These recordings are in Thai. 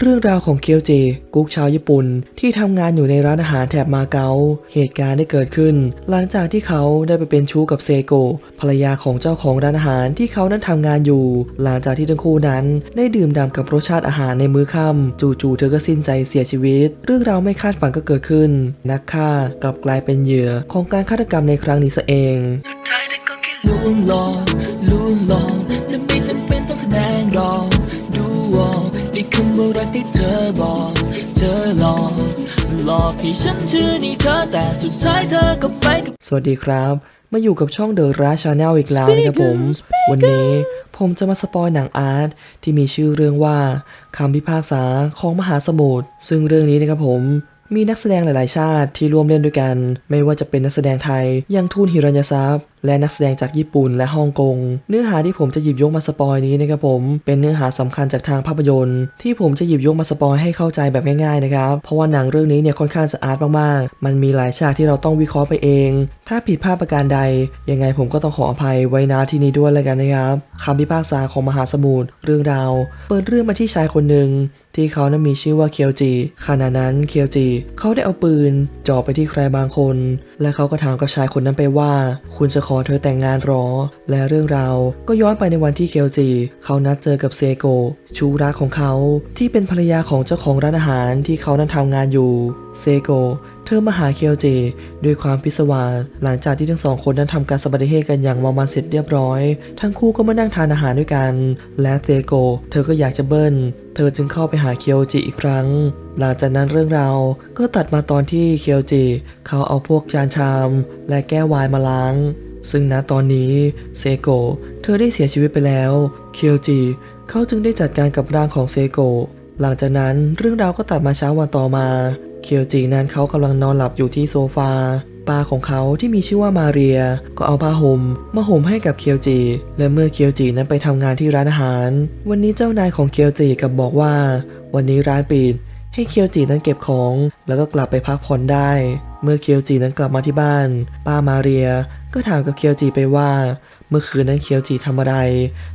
เรื่องราวของเคียวเจ กุ๊กชาวญี่ปุ่นที่ทำงานอยู่ในร้านอาหารแถบมาเก๊า เหตุการณ์ได้เกิดขึ้น หลังจากที่เขาได้ไปเป็นชู้กับเซโกภรรยาของเจ้าของร้านอาหารที่เขานั้นทำงานอยู่ หลังจากที่ทั้งคู่นั้นได้ดื่มด่ำกับรสชาติอาหารในมื้อค่ำจู่ๆเธอก็สิ้นใจเสียชีวิต เรื่องราวไม่คาดฝันก็เกิดขึ้น นักฆ่ากลับกลายเป็นเหยื่อของการฆาตกรรมในครั้งนี้ซะเองลุงหลอกลุงหลอก หลอกให้ฉันเชื่อในเธอแต่สุดท้ายเธอก็ไปกับสวัสดีครับ มาอยู่กับช่อง The r a c h Channel อีกแล้วนะครับผม วันนี้ผมจะมาสปอยหนังอาร์ตที่มีชื่อเรื่องว่าคำพิพากษาของมหาสมุทรซึ่งเรื่องนี้นะครับผม มีนักแสดงหลายๆ ชาติที่ร่วมเล่นด้วยกัน ไม่ว่าจะเป็นนักแสดงไทยย่างทูนฮิรัญยทรัพย์และนักแสดงจากญี่ปุ่นและฮ่องกง เนื้อหาที่ผมจะหยิบยกมาสปอยนี้นะครับผม เป็นเนื้อหาสำคัญจากทางภาพยนตร์ ที่ผมจะหยิบยกมาสปอยให้เข้าใจแบบง่ายๆนะครับ เพราะว่าหนังเรื่องนี้เนี่ยค่อนข้างจะอาร์ตมากๆ มันมีหลายฉากที่เราต้องวิเคราะห์ไปเอง ถ้าผิดพลาดประการใด ยังไงผมก็ต้องขออภัยไว้ณที่นี้ด้วยแล้วกันนะครับคำพิพากษาของมหาสมุทรเรื่องราว เปิดเรื่องมาที่ชายคนหนึ่ง ที่เขานั้นมีชื่อว่าเคียวจิขณะนั้นเคียวจิเขาได้เอาปืนจ่อไปที่ใครบางคน และเขาก็ถามกับชายคนนั้นไปว่า คุณจะขอเธอแต่งงานหรอ และเรื่องราวก็ย้อนไปในวันที่เคียวจิเขานัดเจอกับเซโกะชูรักของเขาที่เป็นภรรยาของเจ้าของร้านอาหารที่เขานั้นทำงานอยู่ เซโกะเธอมาหาเคียวจิด้วยความพิศวาสหลังจากที่ทั้งสองคนนั้นทำการสบัติเหตุกันอย่างมามันเสร็จเรียบร้อย ทั้งคู่ก็มานั่งทานอาหารด้วยกัน และเซโก เธอก็อยากจะเบิ้ล เธอจึงเข้าไปหาเคียวจิอีกครั้ง หลังจากนั้นเรื่องราวก็ตัดมาตอนที่เคียวจิเขาเอาพวกจานชาม และแก้ววายมาล้าง ซึ่งณตอนนี้เซโก เธอได้เสียชีวิตไปแล้ว เคียวจิเขาจึงได้จัดการกับร่างของเซโกหลังจากนั้นเรื่องราวก็ตัดมาเช้าวันต่อมา เคียวจินั้นเขากำลังนอนหลับอยู่ที่โซฟาป้าของเขาที่มีชื่อว่ามาเรีย ก็เอาผ้าห่มมาห่มให้กับเคียวจิและเมื่อเคียวจินั้นไปทำงานที่ร้านอาหาร วันนี้เจ้านายของเคียวจิกลับบอกว่า วันนี้ร้านปิดให้เคียวจินั้นเก็บของ แล้วก็กลับไปพักผ่อนได้ เมื่อเคียวจินั้นกลับมาที่บ้าน ป้ามาเรีย ก็ถามกับเคียวจิไปว่า เมื่อคืนนั้นเคียวจิทำอะไร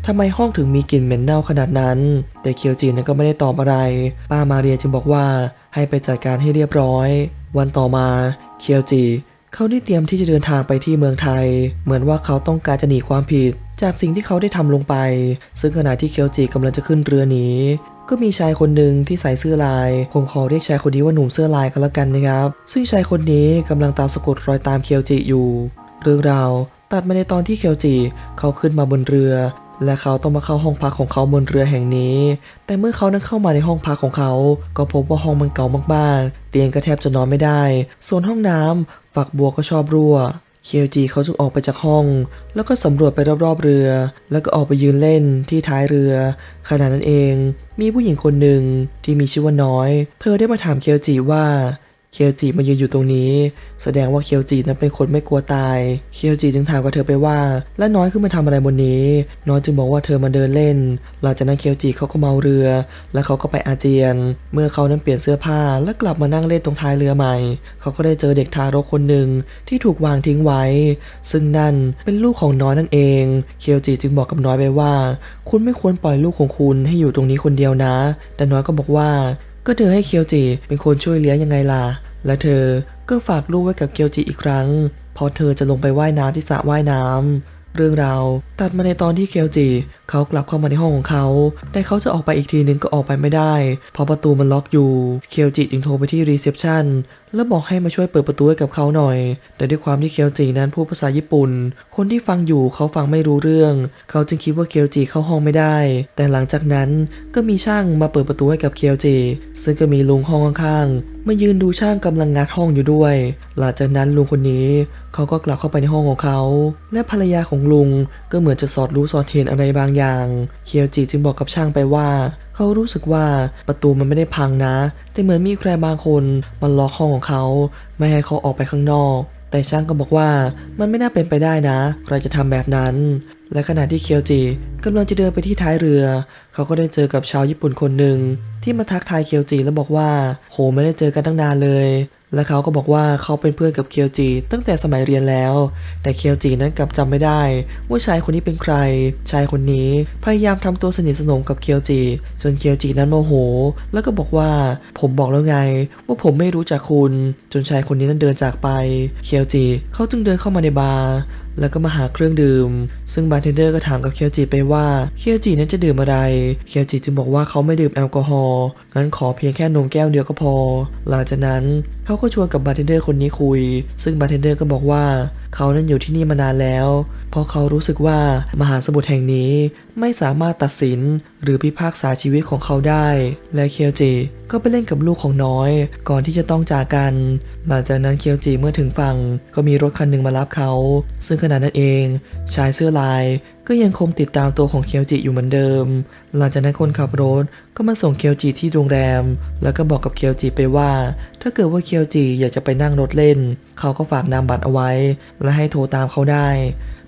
ทำไมห้องถึงมีกลิ่นเหม็นเน่าขนาดนั้น แต่เคียวจินั้นก็ไม่ได้ตอบอะไร ป้ามาเรียจึงบอกว่า ให้ไปจัดการให้เรียบร้อย วันต่อมาเคียวจิเขาได้เตรียมที่จะเดินทางไปที่เมืองไทย เหมือนว่าเขาต้องการจะหนีความผิด จากสิ่งที่เขาได้ทำลงไป ซึ่งขณะที่เคียวจิกำลังจะขึ้นเรือหนีก็มีชายคนหนึ่งที่ใส่เสื้อลายผมขอเรียกชายคนนี้ว่าหนุ่มเสื้อลายกันแล้วกันนะครับ ซึ่งชายคนนี้กำลังตามสะกดรอยตามเคียวจิอยู่ เรื่องราวตัดมาในตอนที่เคียวจิเขาขึ้นมาบนเรือ และเขาต้องมาเข้าห้องพักของเขาบนเรือแห่งนี้ แต่เมื่อเขานั้นเข้ามาในห้องพักของเขา ก็พบว่าห้องมันเก่ามากๆ เตียงก็แทบจะนอนไม่ได้ ส่วนห้องน้ำฝักบัวก็ชอบรั่วเคียวจีเขาจึงออกไปจากห้อง แล้วก็สำรวจไปรอบๆเรือ แล้วก็ออกไปยืนเล่นที่ท้ายเรือ ขณะนั้นเอง มีผู้หญิงคนหนึ่งที่มีชื่อว่าน้อย เธอได้มาถามเคียวจีว่า เคียวจิมายืนอยู่ตรงนี้ แสดงว่าเคียวจินั้นเป็นคนไม่กลัวตาย เคียวจิจึงถามกับเธอไปว่า และน้อยขึ้นมาทำอะไรบนนี้ น้อยจึงบอกว่าเธอมาเดินเล่น หลังจากนั้นเคียวจิเขาก็เมาเรือ และเขาก็ไปอาเจียน เมื่อเขานั้นเปลี่ยนเสื้อผ้าและกลับมานั่งเล่นตรงท้ายเรือใหม่ เขาก็ได้เจอเด็กทารกคนหนึ่งที่ถูกวางทิ้งไว้ ซึ่งนั่นเป็นลูกของน้อยนั่นเอง เคียวจิจึงบอกกับน้อยไปว่า คุณไม่ควรปล่อยลูกของคุณให้อยู่ตรงนี้คนเดียวนะ แต่น้อยก็บอกว่า ก็เธอให้เคียวจิเป็นคนช่วยเลี้ยงยังไงล่ะ และเธอก็ฝากลูกไว้กับเคียวจิอีกครั้ง พอเธอจะลงไปว่ายน้ำที่สระว่ายน้ำ เรื่องราวตัดมาในตอนที่เคียวจิเขากลับเข้ามาในห้องของเขา แต่เขาจะออกไปอีกทีนึงก็ออกไปไม่ได้ เพราะประตูมันล็อกอยู่ เคียวจิจึงโทรไปที่รีเซพชันแล้วบอกให้มาช่วยเปิดประตูให้กับเขาหน่อย แต่ด้วยความที่เคียวจินั้นพูดภาษาญี่ปุ่น คนที่ฟังอยู่เขาฟังไม่รู้เรื่อง เขาจึงคิดว่าเคียวจิเข้าห้องไม่ได้ แต่หลังจากนั้นก็มีช่างมาเปิดประตูให้กับเคียวจิ ซึ่งก็มีลุงห้องข้างๆมายืนดูช่างกำลังงัดห้องอยู่ด้วย หลังจากนั้นลุงคนนี้เขาก็กลับเข้าไปในห้องของเขา และภรรยาของลุงก็เหมือนจะสอดรู้สอดเห็นอะไรบางอย่าง เคียวจิจึงบอกกับช่างไปว่า เขารู้สึกว่าประตูมันไม่ได้พังนะ แต่เหมือนมีใครบางคนมาล็อกห้องของเขา ไม่ให้เขาออกไปข้างนอก แต่ช่างก็บอกว่ามันไม่น่าเป็นไปได้นะ ใครจะทำแบบนั้น และขณะที่เคียวจิกำลังจะเดินไปที่ท้ายเรือ เขาก็ได้เจอกับชาวญี่ปุ่นคนหนึ่งที่มาทักทายเคียวจิแล้วบอกว่า โหไม่ได้เจอกันตั้งนานเลย และเขาก็บอกว่าเขาเป็นเพื่อนกับเคียวจีตั้งแต่สมัยเรียนแล้ว แต่เคียวจีนั้นกลับจำไม่ได้ ว่าชายคนนี้เป็นใคร ชายคนนี้พยายามทำตัวสนิทสนมกับเคียวจีส่วนเคียวจีนั้นโมโห แล้วก็บอกว่าผมบอกแล้วไง ว่าผมไม่รู้จักคุณ จนชายคนนี้นั้นเดินจากไป เคียวจีเขาจึงเดินเข้ามาในบาร์ แล้วก็มาหาเครื่องดื่ม ซึ่งบาร์เทนเดอร์ก็ถามกับเคียวจิไปว่าเคียวจินั้นจะดื่มอะไร เคียวจิจึงบอกว่าเขาไม่ดื่มแอลกอฮอล์งั้นขอเพียงแค่นมแก้วเดียวก็พอ หลังจากนั้นเขาก็ชวนกับบาร์เทนเดอร์คนนี้คุย ซึ่งบาร์เทนเดอร์ก็บอกว่าเขานั้นอยู่ที่นี่มานานแล้วเพราะเขารู้สึกว่ามหาสมุทรแห่งนี้ไม่สามารถตัดสินหรือพิพากษาชีวิตของเขาได้ และเคียวจิก็ไปเล่นกับลูกของน้อย ก่อนที่จะต้องจากกัน หลังจากนั้นเคียวจิเมื่อถึงฝั่งก็มีรถคันหนึ่งมารับเขา ซึ่งขณะนั้นเอง ชายเสื้อลายก็ยังคงติดตามตัวของเคียวจิอยู่เหมือนเดิม หลังจากนั้นคนขับรถก็มาส่งเคียวจิที่โรงแรม แล้วก็บอกกับเคียวจิไปว่า ถ้าเกิดว่าเคียวจิอยากจะไปนั่งรถเล่น เขาก็ฝากนามบัตรเอาไว้ และให้โทรตามเขาได้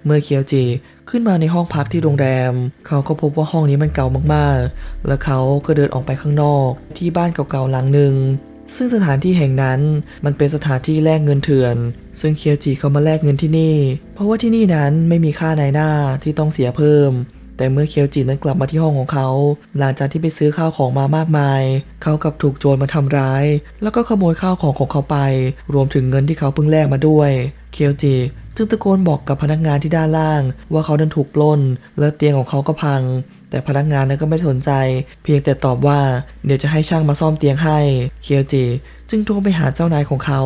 เมื่อเคียวจิขึ้นมาในห้องพักที่โรงแรม เขาก็พบว่าห้องนี้มันเก่ามากๆ และเขาก็เดินออกไปข้างนอกที่บ้านเก่าๆหลังหนึ่งซึ่งสถานที่แห่งนั้นมันเป็นสถานที่แลกเงินเถื่อน ซึ่งเคียวจิเขามาแลกเงินที่นี่ เพราะว่าที่นี่นั้นไม่มีค่านายหน้าที่ต้องเสียเพิ่ม แต่เมื่อเคียวจินั้นกลับมาที่ห้องของเขา หลังจากที่ไปซื้อข้าวของมามากมาย เขากลับถูกโจรมาทำร้าย แล้วก็ขโมยข้าวของของเขาไป รวมถึงเงินที่เขาเพิ่งแลกมาด้วย เคียวจิจึงตะโกนบอกกับพนักงานที่ด้านล่าง ว่าเขานั้นถูกปล้น และเตียงของเขาก็พัง แต่พนักงานนั้นก็ไม่สนใจ เพียงแต่ตอบว่าเดี๋ยวจะให้ช่างมาซ่อมเตียงให้ เคียวจิจึงโทรไปหาเจ้านายของเขา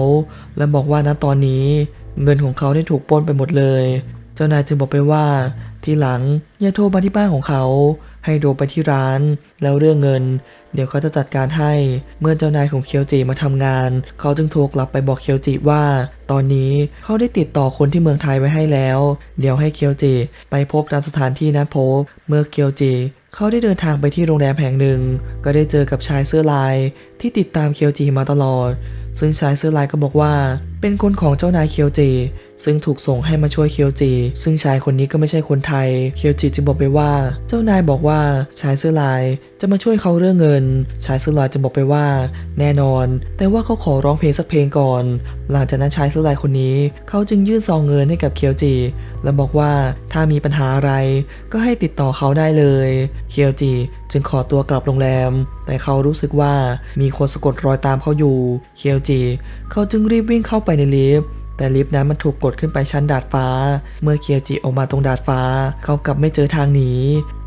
และบอกว่าณตอนนี้ เงินของเขาได้ถูกปล้นไปหมดเลย เจ้านายจึงบอกไปว่าทีหลังอย่าโทรมาที่บ้านของเขา ให้โทรไปที่ร้าน แล้วเรื่องเงิน เดี๋ยวเขาจะจัดการให้ เมื่อเจ้านายของเคียวจิมาทำงาน เขาจึงโทรกลับไปบอกเคียวจิว่า ตอนนี้เขาได้ติดต่อคนที่เมืองไทยไว้ให้แล้ว เดี๋ยวให้เคียวจิไปพบตามสถานที่นัดพบ เมื่อเคียวจิเขาได้เดินทางไปที่โรงแรมแห่งหนึ่ง ก็ได้เจอกับชายเสื้อลายที่ติดตามเคียวจิมาตลอด ซึ่งชายเสื้อลายก็บอกว่า เป็นคนของเจ้านายเคียวจิ ซึ่งถูกส่งให้มาช่วยเคียวจิ ซึ่งชายคนนี้ก็ไม่ใช่คนไทย เคียวจิจึงบอกไปว่า เจ้านายบอกว่าชายเสื้อลายจะมาช่วยเขาเรื่องเงิน ชายเสื้อลายจึงบอกไปว่า แน่นอน แต่ว่าเขาขอร้องเพลงสักเพลงก่อน หลังจากนั้นชายเสื้อลายคนนี้ เขาจึงยื่นซองเงินให้กับเคียวจิ และบอกว่าถ้ามีปัญหาอะไร ก็ให้ติดต่อเขาได้เลย เคียวจิจึงขอตัวกลับโรงแรม แต่เขารู้สึกว่ามีคนสะกดรอยตามเขาอยู่ เคียวจิ เขาจึงรีบวิ่งเข้าไปในลิฟต์ แต่ลิฟต์นั้นมันถูกกดขึ้นไปชั้นดาดฟ้า เมื่อเคียวจิออกมาตรงดาดฟ้า เขากลับไม่เจอทางหนี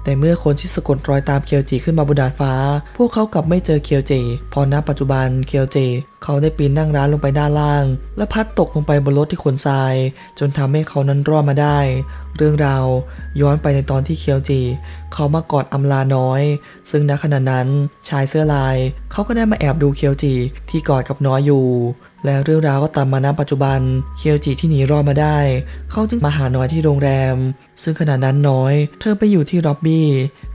แต่เมื่อคนที่สะกดรอยตามเคียวจิขึ้นมาบนดาดฟ้า พวกเขากลับไม่เจอเคียวจิพอณปัจจุบันเคียวจิ เขาได้ปีนนั่งร้านลงไปด้านล่าง และพัดตกลงไปบนรถที่ขนทราย จนทำให้เขานั้นรอดมาได้ เรื่องราวย้อนไปในตอนที่เคียวจิเขามากอดอำลาน้อย ซึ่งณขณะนั้นชายเสื้อลาย เขาก็ได้มาแอบดูเคียวจิที่กอดกับน้อยอยู่ และเรื่องราวก็ตามมาณปัจจุบัน เคียวจิที่หนีรอดมาได้ เขาจึงมาหาน้อยที่โรงแรม ซึ่งขณะนั้นน้อย เธอไปอยู่ที่ล็อบบี้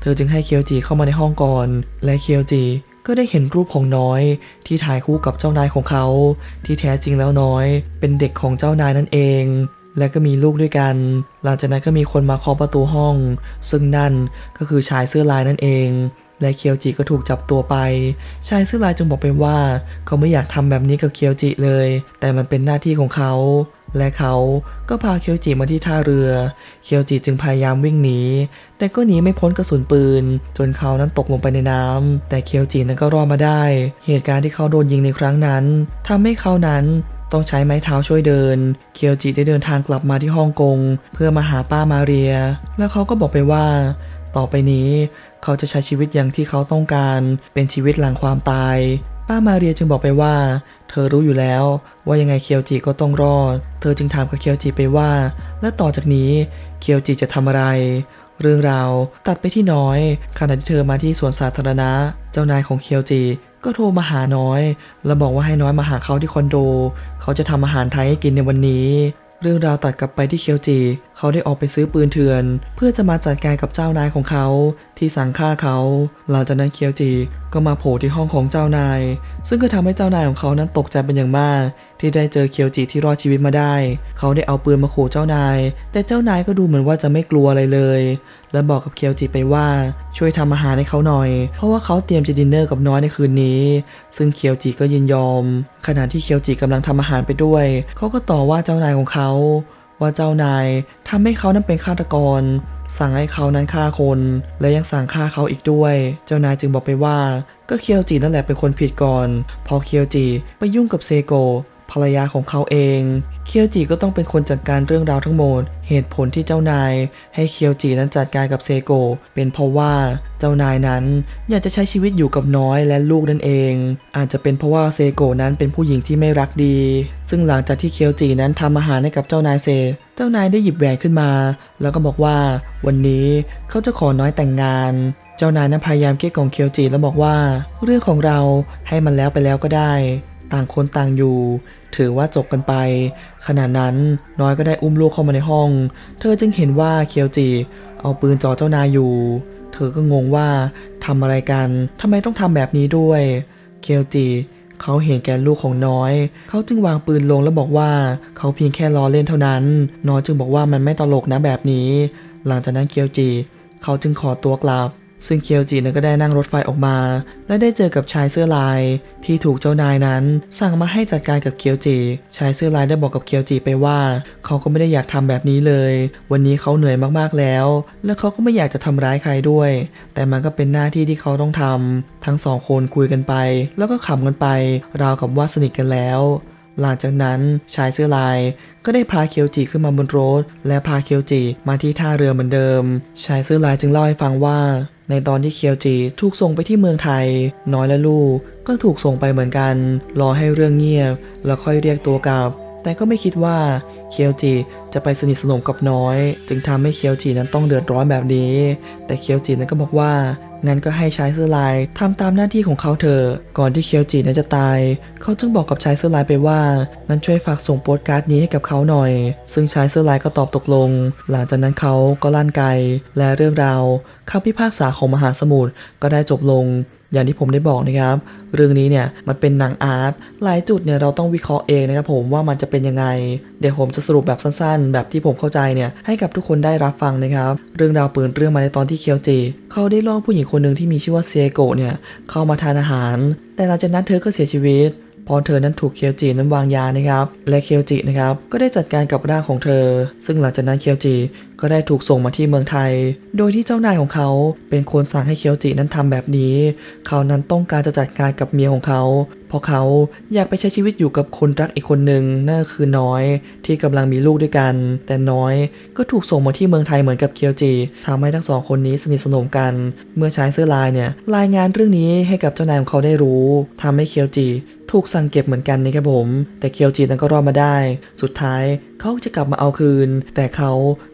เธอจึงให้เคียวจิเข้ามาในห้องก่อน และเคียวจิ ก็ได้เห็นรูปของน้อย ที่ถ่ายคู่กับเจ้านายของเขา ที่แท้จริงแล้วน้อย เป็นเด็กของเจ้านายนั่นเอง และก็มีลูกด้วยกัน หลังจากนั้นก็มีคนมาเคาะประตูห้อง ซึ่งนั่นก็คือชายเสื้อลายนั่นเองและเคียวจิก็ถูกจับตัวไป ชายเสื้อลายจึงบอกไปว่า เขาไม่อยากทำแบบนี้กับเคียวจิเลย แต่มันเป็นหน้าที่ของเขา และเขาก็พาเคียวจิมาที่ท่าเรือ เคียวจิจึงพยายามวิ่งหนี แต่ก็หนีไม่พ้นกระสุนปืน จนเขานั้นตกลงไปในน้ำแต่เคียวจินั้นก็รอดมาได้ เหตุการณ์ที่เขาโดนยิงในครั้งนั้นทำให้เขานั้นต้องใช้ไม้เท้าช่วยเดิน เคียวจิได้เดินทางกลับมาที่ฮ่องกง เพื่อมาหาป้ามาเรีย แล้วเขาก็บอกไปว่า ต่อไปนี้ เขาจะใช้ชีวิตอย่างที่เขาต้องการ เป็นชีวิตหลังความตาย ป้ามาเรียจึงบอกไปว่า เธอรู้อยู่แล้วว่ายังไงเคียวจิก็ต้องรอด เธอจึงถามกับเคียวจิไปว่า และต่อจากนี้เคียวจิจะทำอะไร เรื่องราวตัดไปที่น้อยขณะที่เธอมาที่สวนสาธารณะ เจ้านายของเคียวจิก็โทรมาหาน้อย แล้วบอกว่าให้น้อยมาหาเขาที่คอนโด เขาจะทำอาหารไทยให้กินในวันนี้ เรื่องราวตัดกลับไปที่เคียวจิ เขาได้ออกไปซื้อปืนเถื่อน เพื่อจะมาจัดการกับเจ้านายของเขาที่สั่งฆ่าเขา หลังจากนั้นเคียวจิ ก็มาโผล่ที่ห้องของเจ้านาย ซึ่งก็ทำให้เจ้านายของเขานั้นตกใจเป็นอย่างมาก ที่ได้เจอเคียวจิที่รอดชีวิตมาได้ เขาได้เอาปืนมาขู่เจ้านาย แต่เจ้านายก็ดูเหมือนว่าจะไม่กลัวอะไรเลย และบอกกับเคียวจิไปว่าช่วยทำอาหารให้เขาหน่อย เพราะว่าเขาเตรียมจะดินเนอร์กับน้อยในคืนนี้ ซึ่งเคียวจิก็ยินยอม ขณะที่เคียวจิกำลังทำอาหารไปด้วย เขาก็ต่อว่าเจ้านายของเขาว่าเจ้านายทำให้เขานั้นเป็นฆาตกร สั่งให้เขานั้นฆ่าคน และยังสั่งฆ่าเขาอีกด้วย เจ้านายจึงบอกไปว่าก็เคียวจินั่นแหละเป็นคนผิดก่อน พอเคียวจิไปยุ่งกับเซโก ภรรยาของเขาเอง เคียวจิก็ต้องเป็นคนจัดการเรื่องราวทั้งหมด เหตุผลที่เจ้านาย ให้เคียวจินั้นจัดการกับเซโก เป็นเพราะว่าเจ้านายนั้นอยากจะใช้ชีวิตอยู่กับน้อยและลูกนั่นเอง อาจจะเป็นเพราะว่าเซโกนั้นเป็นผู้หญิงที่ไม่รักดี ซึ่งหลังจากที่เคียวจินั้นทำอาหารให้กับเจ้านายเสร็จเจ้านายได้หยิบแหวนขึ้นมา แล้วก็บอกว่า วันนี้เขาจะขอน้อยแต่งงานเจ้านายนั้นพยายามเกลี้ยกล่อมเคียวจิแล้วบอกว่า เรื่องของเราให้มันแล้วไปแล้วก็ได้ ต่างคนต่างอยู่ ถือว่าจบกันไป ขณะนั้นน้อยก็ได้อุ้มลูกเข้ามาในห้อง เธอจึงเห็นว่าเคียวจิเอาปืนจ่อเจ้านายอยู่ เธอก็งงว่าทำอะไรกันทำไมต้องทำแบบนี้ด้วย เคียวจิเขาเห็นแก่ลูกของน้อย เขาจึงวางปืนลงแล้วบอกว่าเขาเพียงแค่ล้อเล่นเท่านั้น น้อยจึงบอกว่ามันไม่ตลกนะแบบนี้ หลังจากนั้นเคียวจิเขาจึงขอตัวกลับ ซึ่งเคียวจินั้นก็ได้นั่งรถไฟออกมา และได้เจอกับชายเสื้อลาย ที่ถูกเจ้านายนั้น สั่งมาให้จัดการกับเคียวจิ ชายเสื้อลายได้บอกกับเคียวจิไปว่า เขาก็ไม่ได้อยากทำแบบนี้เลย วันนี้เขาเหนื่อยมากๆแล้ว และเขาก็ไม่อยากจะทำร้ายใครด้วย แต่มันก็เป็นหน้าที่ที่เขาต้องทำทั้งสองคนคุยกันไป แล้วก็ขำกันไป ราวกับว่าสนิทกันแล้วหลังจากนั้นชายเสื้อลายก็ได้พาเคียวจิขึ้นมาบนรถ และพาเคียวจิมาที่ท่าเรือเหมือนเดิม ชายเสื้อลายจึงเล่าให้ฟังว่า ในตอนที่เคียวจิถูกส่งไปที่เมืองไทย น้อยและลูกก็ถูกส่งไปเหมือนกัน รอให้เรื่องเงียบ แล้วค่อยเรียกตัวกลับ แต่ก็ไม่คิดว่าเคียวจิจะไปสนิทสนมกับน้อย จึงทำให้เคียวจินั้นต้องเดือดร้อนแบบนี้ แต่เคียวจินั้นก็บอกว่างั้นก็ให้ชายเสื้อลายทำตามหน้าที่ของเขาเถอะก่อนที่เคียวจินั้นจะตาย เขาจึงบอกกับชายเสื้อลายไปว่างั้นช่วยฝากส่งโปสการ์ดนี้ให้กับเขาหน่อย ซึ่งชายเสื้อลายก็ตอบตกลง หลังจากนั้นเขาก็ลั่นไกและเรื่องราว คำพิพากษาของมหาสมุทรก็ได้จบลง อย่างที่ผมได้บอกนะครับ เรื่องนี้เนี่ยมันเป็นหนังอาร์ตหลายจุดเนี่ยเราต้องวิเคราะห์เองนะครับผมว่ามันจะเป็นยังไง เดี๋ยวผมจะสรุปแบบสั้นๆ แบบที่ผมเข้าใจเนี่ยให้กับทุกคนได้รับฟังนะครับ เรื่องราวเปิดเรื่องมาในตอนที่เคียวจิเขาได้ล่อผู้หญิงคนหนึ่งที่มีชื่อว่าเซียโกะเนี่ยเข้ามาทานอาหาร แต่หลังจากนั้นเธอก็เสียชีวิตพรเธอนั้นถูกเคียวจินั้นวางยานะครับ และเคียวจินะครับก็ได้จัดการกับร่างของเธอ ซึ่งหลังจากนั้นเคียวจิ ก็ได้ถูกส่งมาที่เมืองไทย โดยที่เจ้านายของเขาเป็นคนสั่งให้เคียวจินั้นทำแบบนี้ เขานั้นต้องการจะจัดการกับเมียของเขา เพราะเขาอยากไปใช้ชีวิตอยู่กับคนรักอีกคนหนึ่งนั่นคือน้อยที่กำลังมีลูกด้วยกัน แต่น้อยก็ถูกส่งมาที่เมืองไทยเหมือนกับเคียวจิทำให้ทั้งสองคนนี้สนิทสนมกัน เมื่อชายเสื้อลายเนี่ยรายงานเรื่องนี้ให้กับเจ้านายของเขาได้รู้ทำให้เคียวจิถูกสั่งเก็บเหมือนกันนะครับผม แต่เคียวจินั้นก็รอดมาได้ สุดท้าย เขาจะกลับมาเอาคืน แต่เขา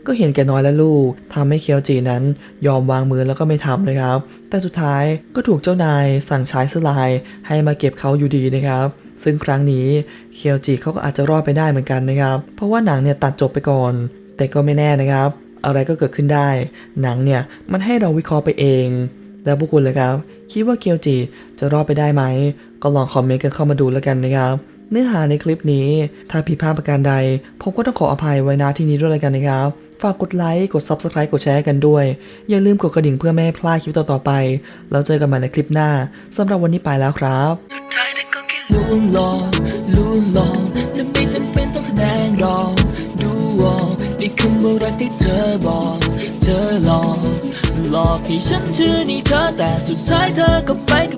ก็เห็นแก่น้อยและลูกทำให้เคียวจินั้นยอมวางมือแล้วก็ไม่ทำเลยครับ แต่สุดท้ายก็ถูกเจ้านายสั่งใช้สลายให้มาเก็บเขาอยู่ดีนะครับซึ่งครั้งนี้เคียวจิเขาก็อาจจะรอดไปได้เหมือนกันนะครับ เพราะว่าหนังเนี่ยตัดจบไปก่อน แต่ก็ไม่แน่นะครับ อะไรก็เกิดขึ้นได้ หนังเนี่ยมันให้เราวิเคราะห์ไปเอง แล้วพวกคุณเลยครับ คิดว่าเคียวจิจะรอดไปได้ไหม ก็ลองคอมเมนต์กันเข้ามาดูแล้วกันนะครับ เนื้อหาในคลิปนี้ ถ้าผิดพลาดประการใด ผมก็ต้องขออภัยไว้ณที่นี้ด้วยแล้วกันนะครับ ฝากกดไลค์ กด Subscribe กดแชร์กันด้วย อย่าลืมกดกระดิ่งเพื่อไม่ให้พลาดคลิปต่อๆไป แล้วเจอกันใหม่ในคลิปหน้าสำหรับวันนี้ไปแล้วครับสุดท้ายเธอก็แค่ลวงหลอกลวงหลอกจะไม่จำเป็นต้องแสดงหรอกดูออกในคำว่ารักที่เธอบอก เธอหลอกหลอกให้ฉันเชื่อในเธอแต่สุดท้ายเธอก็ไปกับ